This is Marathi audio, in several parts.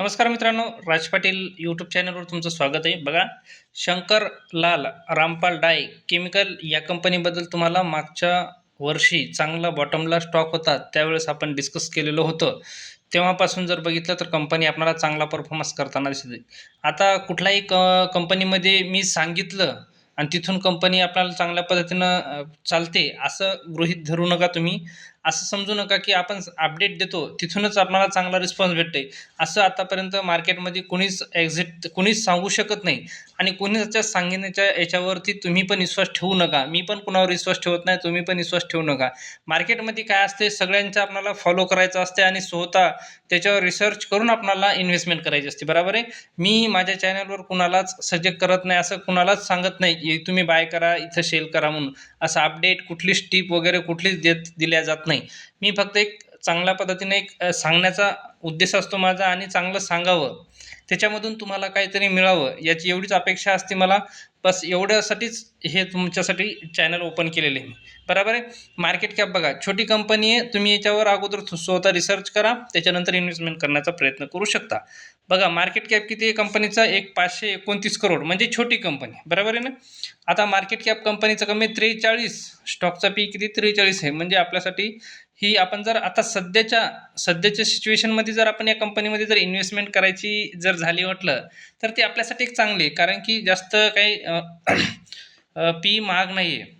नमस्कार मित्रांनो राज पाटील यूट्यूब चॅनलवर तुमचं स्वागत आहे. बघा शंकर लाल रामपाल डाय केमिकल या कंपनीबद्दल तुम्हाला मागच्या वर्षी चांगला बॉटमला स्टॉक होता त्यावेळेस आपण डिस्कस केलेलं होतं. तेव्हापासून जर बघितलं तर कंपनी आपणाला चांगला परफॉर्मन्स करताना दिसते आता कुठल्याही क कंपनीमध्ये मी सांगितलं आणि तिथून कंपनी आपल्याला चांगल्या पद्धतीनं चालते असं गृहीत धरू नका तुम्ही. असं समजू नका की आपण अपडेट देतो तिथूनच आपल्याला चांगला रिस्पॉन्स भेटतोय. असं आतापर्यंत मार्केटमध्ये कोणीच एक्झिट कोणीच सांगू शकत नाही. आणि कोणीच्या सांगण्याच्या याच्यावरती तुम्ही पण विश्वास ठेवू नका. मी पण कुणावर विश्वास ठेवत नाही तुम्ही पण विश्वास ठेवू नका. मार्केटमध्ये काय असते सगळ्यांचं आपल्याला फॉलो करायचं असते आणि स्वतः त्याच्यावर रिसर्च करून आपल्याला इन्व्हेस्टमेंट करायची असते. बरोबर आहे? मी माझ्या चॅनलवर कुणालाच सजेक्ट करत नाही असं कुणालाच सांगत नाही की तुम्ही बाय करा इथं सेल करा म्हणून. असं अपडेट कुठलीच टीप वगैरे कुठलीच देत दिल्या जात नाही. नाही. मी फक्त एक चांगल्या पद्धतीने एक सांगण्याचा उद्देश असतो माझा आणि चांगलं सांगावं. त्याच्यामधून तुम्हाला काहीतरी मिळावं याची एवढीच अपेक्षा असते मला. बस एवढ्यासाठीच हे तुमच्यासाठी चॅनल ओपन केलेले आहे बरोबर आहे? मार्केट कॅप बघा. छोटी कंपनी आहे तुम्ही याच्यावर अगोदर स्वतः रिसर्च करा त्याच्यानंतर इन्व्हेस्टमेंट करण्याचा प्रयत्न करू शकता. बघा मार्केट कॅप किती आहे कंपनीचा एक पाचशे एकोणतीस करोड म्हणजे छोटी कंपनी बरोबर आहे ना? आता मार्केट कॅप कंपनीचं कमी त्रेचाळीस. स्टॉकचा पी किती? त्रेचाळीस आहे. म्हणजे आपल्यासाठी ही आपण जर आता सध्याच्या सध्याच्या सिच्युएशनमध्ये जर आपण या कंपनीमध्ये जर इन्व्हेस्टमेंट करायची जर झाली म्हटलं तर ती आपल्यासाठी एक चांगली आहे. कारण की जास्त काही पी महाग नाही आहे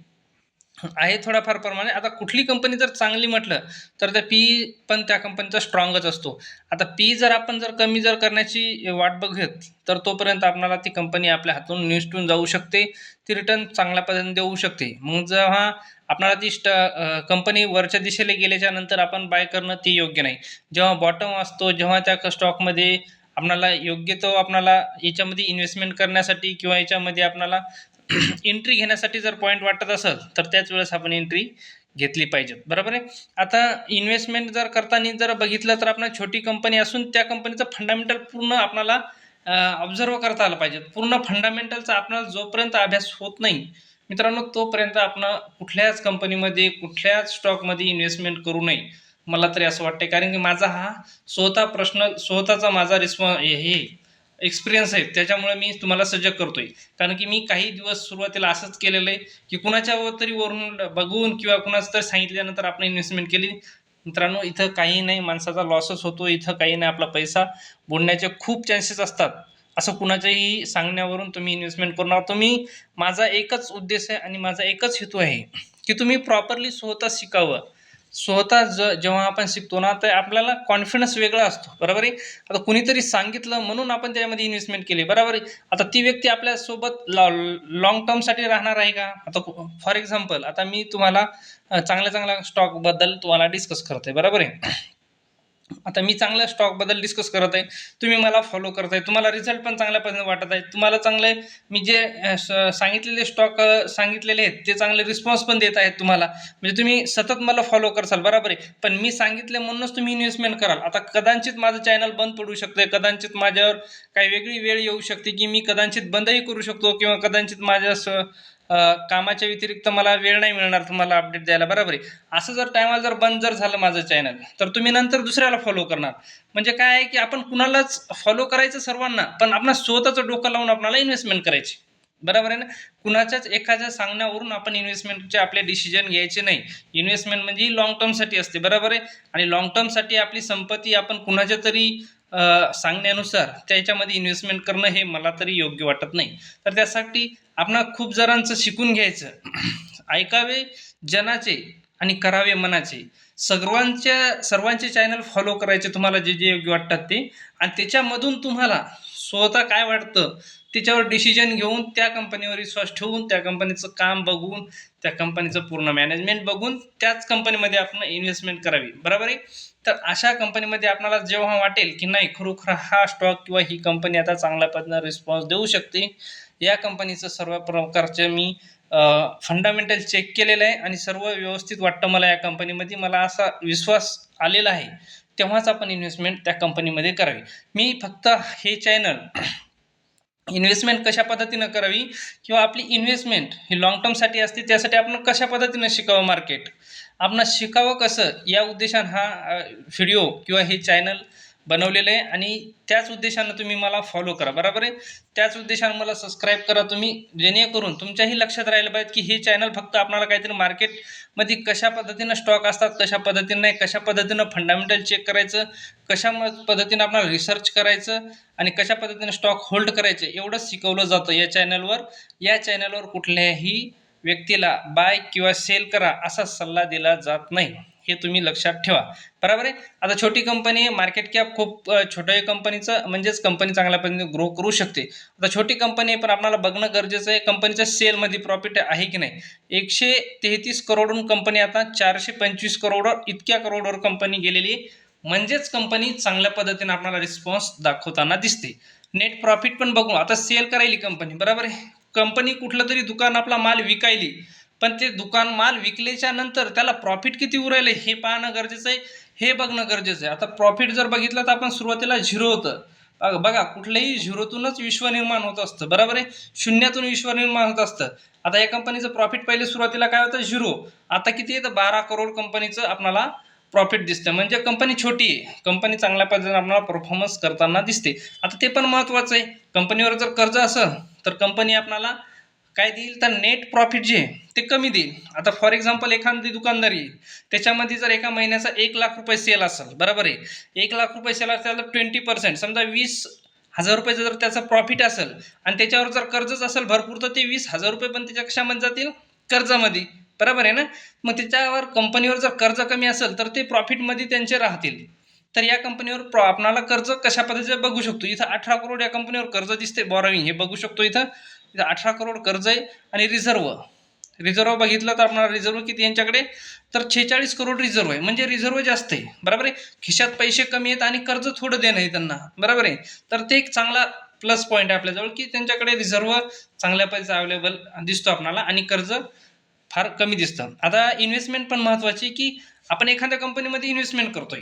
आहे थोडाफार प्रमाणे. आता कुठली कंपनी जर चांगली म्हटलं तर त्या पी पण त्या कंपनीचा स्ट्रॉंगच असतो. आता पी जर आपण जर कमी जर करण्याची वाट बघत तर तोपर्यंत आपल्याला ती कंपनी आपल्या हातून निसटून जाऊ शकते. ती रिटर्न चांगल्या पद्धतीने देऊ शकते. मग जेव्हा आपल्याला ती स्ट कंपनी वरच्या दिशेला गेल्याच्यानंतर आपण बाय करणं ती योग्य नाही. जेव्हा बॉटम असतो जेव्हा त्या स्टॉकमध्ये आपणाला योग्य तो आपणाला याच्यामध्ये इन्व्हेस्टमेंट करण्यासाठी किंवा याच्यामध्ये आपणाला एंट्री घेण्यासाठी जर पॉईंट वाटत असेल तर त्याच वेळेस आपण एंट्री घेतली पाहिजे. बरोबर आहे? आता इन्व्हेस्टमेंट जर करताना जर बघितलं तर आपण छोटी कंपनी असून त्या कंपनीचं फंडामेंटल पूर्ण आपल्याला ऑब्झर्व करता आलं पाहिजे. पूर्ण फंडामेंटलचा आपल्याला जोपर्यंत अभ्यास होत नाही मित्रांनो तोपर्यंत आपण कुठल्याच कंपनीमध्ये कुठल्याच स्टॉकमध्ये इन्व्हेस्टमेंट करू नये. मला तरी असं वाटतं कारण की माझा हा स्वतः प्रश्न स्वतःचा माझा रिस्पॉ हे एक्सपिरियन्स आहे त्याच्यामुळे मी तुम्हाला सजग करतोय. कारण की मी काही दिवस सुरुवातीला असंच केलेलं आहे की कुणाच्या तरी वरून बघून किंवा कुणाचं तरी सांगितल्यानंतर आपण इन्व्हेस्टमेंट केली. मित्रांनो इथं काही नाही माणसाचा लॉसच होतो इथं काही नाही आपला पैसा. बुडण्याचे खूप चान्सेस असतात. असं कुणाच्याही सांगण्यावरून तुम्ही इन्व्हेस्टमेंट करून नका तुम्ही माझा एकच उद्देश आहे आणि माझा एकच हेतू आहे की तुम्ही प्रॉपरली स्वतः शिकावं. स्वतः ज जेव्हा आपण शिकतो ना तर आपल्याला कॉन्फिडन्स वेगळा असतो. बरोबर आहे? आता कुणीतरी सांगितलं म्हणून आपण त्यामध्ये इन्व्हेस्टमेंट केली. बरोबर आहे? आता ती व्यक्ती आपल्यासोबत लॉंग टर्मसाठी राहणार आहे का? आता फॉर एक्झाम्पल आता मी तुम्हाला चांगल्या चांगल्या स्टॉकबद्दल तुम्हाला डिस्कस करतोय. बरोबर आहे? आता मी चांगल्या स्टॉकबद्दल डिस्कस करत आहे. तुम्ही मला फॉलो करत आहे. तुम्हाला रिझल्ट पण चांगल्या पद्धतीने वाटत आहे. तुम्हाला चांगले मी जे स- सांगितलेले स्टॉक सांगितलेले आहेत ते चांगले रिस्पॉन्स पण देत आहेत तुम्हाला. म्हणजे तुम्ही सतत मला फॉलो करसाल बरोबर आहे. पण मी सांगितले म्हणूनच तुम्ही इन्व्हेस्टमेंट कराल. आता कदाचित माझं चॅनल बंद पडू शकते कदाचित माझ्यावर काही वेगळी वेळ येऊ शकते की मी कदाचित बंदही करू शकतो किंवा कदाचित माझ्या स कामाच्या व्यतिरिक्त मला वेळ नाही मिळणार तुम्हाला अपडेट द्यायला. बरोबर आहे? असं जर टायमाला जर बंद जर झालं माझं चॅनल तर तुम्ही नंतर दुसऱ्याला फॉलो करणार. म्हणजे काय आहे की आपण कुणालाच फॉलो करायचं सर्वांना पण आपण स्वतःचं डोकं लावून आपल्याला इन्व्हेस्टमेंट करायची. बरोबर आहे ना? कुणाच्याच एखाद्या सांगण्यावरून आपण इन्व्हेस्टमेंटचे आपले डिसिजन घ्यायचे नाही. इन्व्हेस्टमेंट म्हणजे लॉंग टर्मसाठी असते. बरोबर आहे? आणि लॉंग टर्मसाठी आपली संपत्ती आपण कुणाच्या तरी सांगण्यानुसार त्याच्यामध्ये इन्व्हेस्टमेंट करणं हे मला तरी योग्य वाटत नाही. तर त्यासाठी आपण खूप जणांचं शिकून घ्यायचं. ऐकावे जनाचे आणि करावे मनाचे. सर्वांच्या सर्वांचे चॅनल फॉलो करायचे तुम्हाला जे जे योग्य वाटतात ते. आणि त्याच्यामधून तुम्हाला स्वतः काय वाटतं त्याच्यावर डिसिजन घेऊन त्या कंपनीवर विश्वास ठेवून त्या कंपनीचं काम बघून त्या कंपनीचं पूर्ण मॅनेजमेंट बघून त्याच कंपनीमध्ये आपण इन्व्हेस्टमेंट करावी. बरोबर आहे? तर अशा कंपनीमध्ये आपल्याला जेव्हा वाटेल की नाही खरोखर हा स्टॉक किंवा ही कंपनी आता चांगल्या पद्धतीनं रिस्पॉन्स देऊ शकते या कंपनीचं सर्व प्रकारचे मी फंडामेंटल चेक केलेलं आहे आणि सर्व व्यवस्थित वाटतं मला या कंपनीमध्ये मला असा विश्वास आलेला आहे तेव्हाच आपण इन्व्हेस्टमेंट त्या कंपनीमध्ये करावी. मी फक्त हे चॅनल इन्व्हेस्टमेंट कशा पद्धतीनं करावी किंवा आपली इन्व्हेस्टमेंट ही लॉंग टर्मसाठी असते त्यासाठी आपण कशा पद्धतीनं शिकावं मार्केट आपण शिकावं कसं? या उद्देशानं हा व्हिडिओ किंवा हे चॅनल बनवलेलं आहे आणि त्याच उद्देशानं तुम्ही मला फॉलो करा बरोबर आहे? त्याच उद्देशानं मला सबस्क्राईब करा तुम्ही जेणेकरून तुमच्याही लक्षात राहिलं पाहिजे की हे चॅनल फक्त आपणाला काहीतरी मार्केटमध्ये कशा पद्धतीनं स्टॉक असतात कशा पद्धतीनं नाही कशा पद्धतीनं फंडामेंटल चेक करायचं कशा म- पद्धतीनं आपणाला रिसर्च करायचं आणि कशा पद्धतीनं स्टॉक होल्ड करायचं एवढंच शिकवलं जातं या चॅनलवर या चॅनलवर कुठल्याही व्यक्तीला बाय किंवा सेल करा असा सल्ला दिला जात नाही. हे तुम्ही लक्षात ठेवा. बरोबर आहे? आता छोटी कंपनी आहे मार्केट कॅप खूप छोट्या कंपनीचं म्हणजेच कंपनी चांगल्या पद्धतीने ग्रो करू शकते. आता छोटी कंपनी आहे पण आपल्याला बघणं गरजेचं आहे कंपनीच्या सेलमध्ये प्रॉफिट आहे की नाही? एकशे तेहतीस करोडहून कंपनी आता चारशे पंचवीस करोडवर इतक्या करोडवर कंपनी गेलेली म्हणजेच कंपनी चांगल्या पद्धतीने आपल्याला रिस्पॉन्स दाखवताना दिसते. नेट प्रॉफिट पण बघू. आता सेल करायली कंपनी बरोबर आहे? कंपनी कुठलं तरी दुकान आपला माल विकायली. पण ते दुकान माल विकल्याच्या नंतर त्याला प्रॉफिट किती उरायले हे पाहणं गरजेचं आहे हे बघणं गरजेचं आहे. आता प्रॉफिट जर बघितलं तर आपण सुरुवातीला झिरो होतं. बघ- बघा कुठल्याही झिरोतूनच विश्व निर्माण होत असतं. बरोबर आहे? शून्यातून विश्व निर्माण होत असतं. आता या कंपनीचं प्रॉफिट पहिले सुरुवातीला काय होतं? झिरो. आता किती आहे तर बारा करोड कंपनीचं आपणाला प्रॉफिट दिसतं. म्हणजे कंपनी छोटी आहे. कंपनी चांगल्या पद्धतीने आपल्याला परफॉर्मन्स करताना दिसते. आता ते पण महत्त्वाचं आहे. कंपनीवर जर कर्ज असेल तर कंपनी आपणाला काय देईल? तर नेट प्रॉफिट जे आहे ते कमी देईल. आता फॉर एक्झाम्पल एखादी दुकानदारी आहे त्याच्यामध्ये जर एका महिन्याचा एक लाख रुपये सेल असेल बरोबर आहे? एक लाख रुपये सेल असेल तर ट्वेंटी पर्सेंट समजा वीस हजार रुपयाचं जर त्याचं प्रॉफिट असेल आणि त्याच्यावर जर कर्जच असेल भरपूर तर ते वीस हजार रुपये पण त्याच्या कशामध्ये जातील? कर्जामध्ये. बरोबर आहे ना? मग त्याच्यावर कंपनीवर जर कर्ज कमी असेल तर ते प्रॉफिटमध्ये त्यांचे राहतील. तर या कंपनीवर प्रॉ आपणाला कर्ज कशा पद्धतीचं बघू शकतो? इथं अठरा करोड या कंपनीवर कर्ज दिसते बॉरोविंग हे बघू शकतो इथं. अठरा करोड कर्ज आहे आणि रिझर्व रिझर्व बघितलं तर आपणाला रिझर्व किती यांच्याकडे? तर छेचाळीस करोड रिझर्व आहे. म्हणजे रिझर्व जास्त आहे. बरोबर आहे? खिशात पैसे कमी आहेत आणि कर्ज थोडं देणं आहे त्यांना. बरोबर आहे? तर ते एक चांगला प्लस पॉईंट आहे आपल्याजवळ की त्यांच्याकडे रिझर्व चांगल्या पैसा अवेलेबल दिसतो आपणाला आणि कर्ज फार कमी दिसतं. आता इन्व्हेस्टमेंट पण महत्त्वाची आहे की आपण एखाद्या कंपनीमध्ये इन्व्हेस्टमेंट करतोय.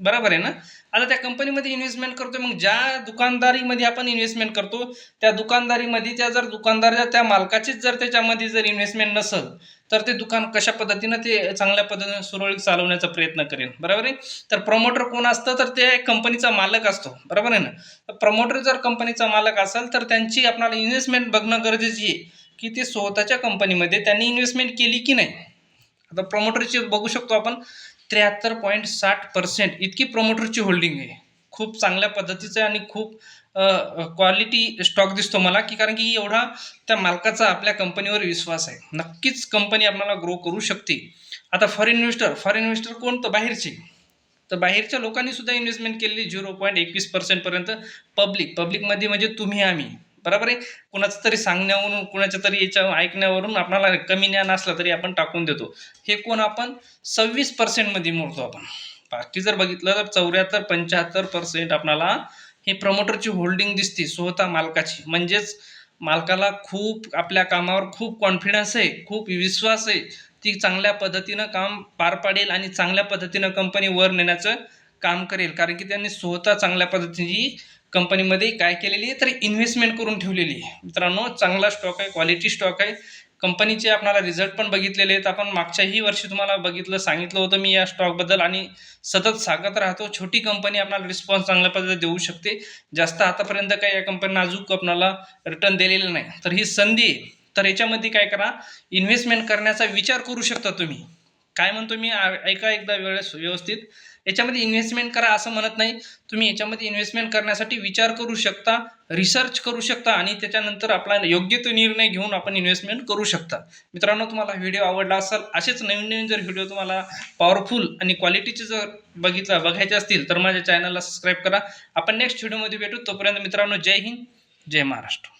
बरोबर आहे ना? आता त्या कंपनीमध्ये इन्व्हेस्टमेंट करतो मग ज्या दुकानदारीमध्ये आपण इन्व्हेस्टमेंट करतो त्या दुकानदारीमध्ये त्या जर दुकानदार त्या मालकाचीच जर त्याच्यामध्ये जर इन्व्हेस्टमेंट नसेल तर ते दुकान कशा पद्धतीनं ते चांगल्या पद्धतीने सुरळीत चालवण्याचा प्रयत्न करेल. बरोबर आहे? तर प्रमोटर कोण असतं तर ते कंपनीचा मालक असतो. बरोबर आहे ना? तर प्रमोटर जर कंपनीचा मालक असेल तर त्यांची आपल्याला इन्व्हेस्टमेंट बघणं गरजेची आहे की ते स्वतःच्या कंपनीमध्ये त्यांनी इन्व्हेस्टमेंट केली की नाही? आता प्रमोटरची बघू शकतो आपण. त्र्याहत्तर पॉईंट साठ पर्सेंट इतकी प्रमोटरची होल्डिंग आहे. खूप चांगल्या पद्धतीचं आणि खूप क्वालिटी स्टॉक दिसतो मला की कारण की एवढा त्या मालकाचा आपल्या कंपनीवर विश्वास आहे. नक्कीच कंपनी आपल्याला ग्रो करू शकते. आता फॉरेन इन्व्हेस्टर फॉरेन इन्व्हेस्टर कोण? तर बाहेरचे. तर बाहेरच्या लोकांनी सुद्धा इन्व्हेस्टमेंट केलेली झिरो पॉईंट एकवीस पर्सेंटपर्यंत पब्लिक पब्लिकमध्ये म्हणजे तुम्ही आम्ही. बरोबर आहे? कुणाचं तरी सांगण्यावरून कुणाच्या तरी याच्या ऐकण्यावरून आपणाला कमी ज्ञान असलं तरी आपण टाकून देतो. हे कोण आपण? सव्वीस पर्सेंटमध्ये मोडतो आपण. बाकी जर बघितलं तर चौऱ्याहत्तर पंच्याहत्तर पर्सेंट आपणाला हे प्रमोटरची होल्डिंग दिसते स्वतः मालकाची. म्हणजेच मालकाला खूप आपल्या कामावर खूप कॉन्फिडन्स आहे खूप विश्वास आहे. ती चांगल्या पद्धतीनं काम पार पाडेल आणि चांगल्या पद्धतीनं कंपनी वर नेण्याचं काम करेल. कारण की त्यांनी स्वतः चांगल्या पद्धतीची कंपनीमध्ये काय केलेली आहे तर इन्व्हेस्टमेंट करून ठेवलेली आहे. मित्रांनो चांगला स्टॉक आहे क्वालिटी स्टॉक आहे. कंपनीचे आपल्याला रिझल्ट पण बघितलेले आहेत. आपण मागच्याही वर्षी तुम्हाला बघितलं सांगितलं होतं मी या स्टॉकबद्दल आणि सतत सांगत राहतो छोटी कंपनी आपल्याला रिस्पॉन्स चांगल्या पद्धतीने देऊ शकते. जास्त आतापर्यंत काही या कंपनीनं अजून आपल्याला रिटर्न दिलेलं नाही. तर ही संधी आहे. तर याच्यामध्ये काय करा इन्व्हेस्टमेंट करण्याचा विचार करू शकता तुम्ही. काय म्हणतो मी? ऐका एकदा वेळेस व्यवस्थित. याच्यामध्ये इन्व्हेस्टमेंट करा असं म्हणत नाही. तुम्ही याच्यामध्ये इन्व्हेस्टमेंट करण्यासाठी विचार करू शकता रिसर्च करू शकता आणि त्याच्यानंतर आपला योग्य तो निर्णय घेऊन आपण इन्व्हेस्टमेंट करू शकता. मित्रांनो तुम्हाला व्हिडिओ आवडला असेल असेच नवीन नवीन जर व्हिडिओ तुम्हाला पॉवरफुल आणि क्वालिटीचे जर बघितलं बघायचे असतील तर माझ्या चॅनलला सबस्क्राईब करा. आपण नेक्स्ट व्हिडिओमध्ये भेटू. तोपर्यंत मित्रांनो जय हिंद जय महाराष्ट्र.